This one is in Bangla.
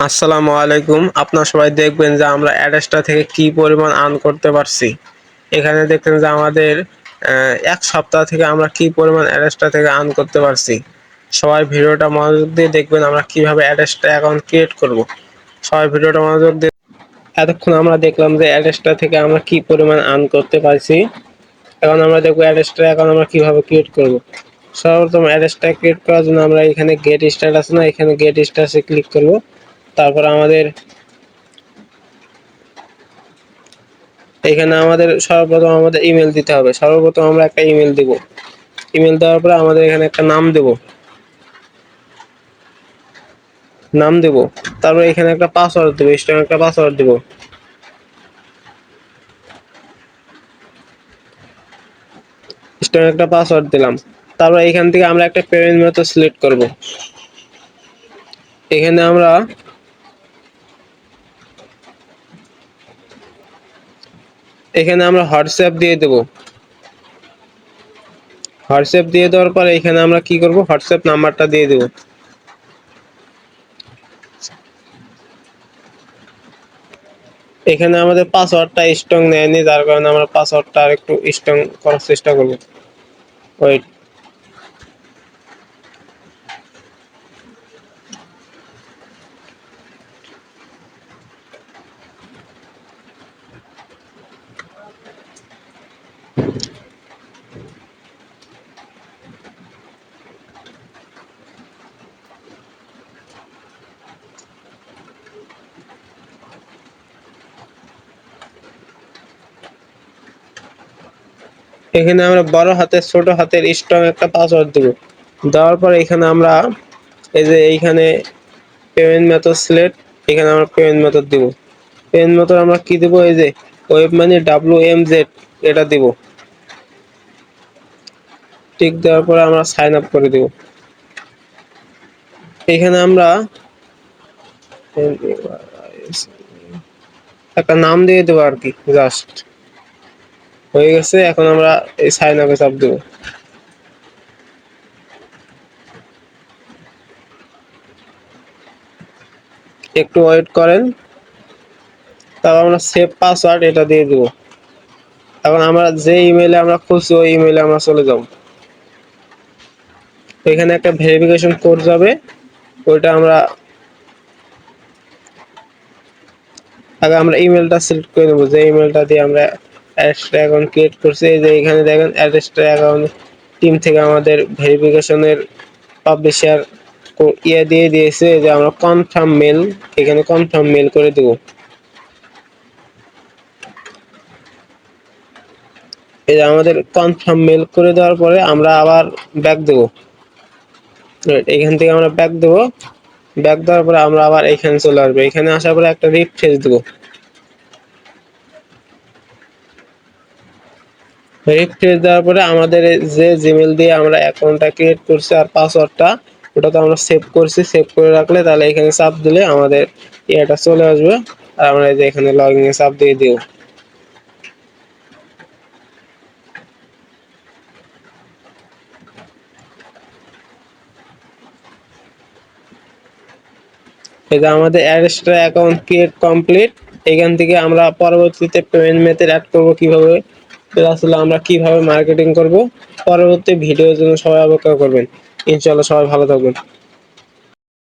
আসসালামু আলাইকুম। আপনারা সবাই দেখবেন যে আমরা অ্যাড্রেসটা থেকে কি পরিমাণ আর্ন করতে পারছি। এখানে দেখবেন যে আমাদের এক সপ্তাহ থেকে আমরা কি পরিমাণ অ্যাড্রেসটা থেকে আর্ন করতে পারছি। সবাই ভিডিওটা মনোযোগ দিয়ে দেখবেন আমরা কীভাবে অ্যাড্রেসটা অ্যাকাউন্ট ক্রিয়েট করব। সবাই ভিডিওটা মনোযোগ দিয়ে এতক্ষণ আমরা দেখলাম যে অ্যাড্রেসটা থেকে আমরা কি পরিমাণ আর্ন করতে পারছি। এখন আমরা দেখব অ্যাড্রেসটা এখন আমরা কীভাবে ক্রিয়েট করব। সর্বপ্রথম অ্যাড্রেসটা ক্রিয়েট করার জন্য আমরা এখানে গেট স্টার্ট আছে না, এখানে গেট স্টার্টে ক্লিক করব। তারপর আমাদের এখানে আমাদের সর্বপ্রথম আমাদের ইমেল দিতে হবে। সর্বপ্রথম আমরা একটা ইমেল দেব। ইমেল দেওয়ার পরে আমাদের এখানে একটা নাম দেব। নাম দেব। তারপর এখানে একটা পাসওয়ার্ড দেবো স্ট্রং একটা পাসওয়ার্ড দেব। স্ট্রং একটা পাসওয়ার্ড দিলাম। তারপর এখান থেকে আমরা একটা পেমেন্ট মেথড সিলেক্ট করব। এখানে আমরা এখানে আমরা হোয়াটসঅ্যাপ দিয়ে দেব। হোয়াটসঅ্যাপ দিয়ে দেওয়ার পরে এখানে আমরা কি করব? হোয়াটসঅ্যাপ নাম্বারটা দিয়ে দেব। এখানে আমাদের পাসওয়ার্ডটা স্ট্রং নেয়নি, যার কারণে আমরা পাসওয়ার্ডটা আর একটু স্ট্রং করার চেষ্টা করব। ওয়েট এখানে আমরা বড় হাতের, ছোট হাতের স্ট্রং একটা পাসওয়ার্ড দেব। দেওয়ার পর এখানে আমরা এই যে এইখানে পেমেন্ট মেথড সিলেক্ট এখানে আমরা পেমেন্ট মেথড দেব। পেমেন্ট মেথড আমরা কি দেব? এই যে web money W M Z এটা দেব। টিক দেওয়ার পরে আমরা সাইন আপ করে দেব। এখানে আমরা একটা নাম দিয়ে দেবো আর কি জাস্ট হয়ে গেছে, এখন আমরা এই সাইন আপে চাপ দেবো। একটু ওয়েট করেন, তারপর আমরা সেভ পাসওয়ার্ড এটা দিয়ে দেব। এখন আমরা যে ইমেলে আমরা খুঁজছি, ওই ইমেলে আমরা চলে যাব। এখানে একটা ভেরিফিকেশন কোড যাবে, ওইটা আমরা আগে আমরা ইমেলটা সিলেক্ট করে নেব, যে ইমেলটা দিয়ে আমরা অ্যাড্রেসটা অ্যাকাউন্ট ক্রিয়েট করছি। এই যে এখানে দেখেন অ্যাড্রেসটা অ্যাকাউন্ট টিম থেকে আমাদের ভেরিফিকেশনের পাবলিশার ইয়ে দিয়ে দিয়েছে যে আমরা কনফার্ম মেল এখানে কনফার্ম মেল করে দেব। এই আমাদের কনফার্ম মেল করে দেওয়ার পরে আমরা আবার ব্যাক দেব। এখান থেকে আমরা ব্যাক দেব। ব্যাক দেওয়ার পরে আমরা আবার এখানে চলে আসব। এখানে আসার পরে একটা রিফ্রেশ দেবো। রিফ্রেশ দেওয়ার পরে আমাদের যে জিমেল দিয়ে আমরা অ্যাকাউন্টটা ক্রিয়েট করছি আর পাসওয়ার্ডটা ওটা তো আমরা সেভ করছি। সেভ করে রাখলে তাহলে এখানে চাপ দিলে আমাদের ইয়েটা চলে আসবে। আর আমরা এই যে এখানে লগ ইনে চাপ দিয়ে দিব। এই যে আমাদের অ্যারেস্টার অ্যাকাউন্ট ক্রিয়েট কমপ্লিট এখান থেকে আমরা পরবর্তীতে পেমেন্ট মেথড অ্যাড করব কীভাবে? হলো আমরা কীভাবে মার্কেটিং করব? পরবর্তী ভিডিওর জন্য সবাই অপেক্ষা করবেন। ইনশাআল্লাহ সবাই ভালো থাকবেন।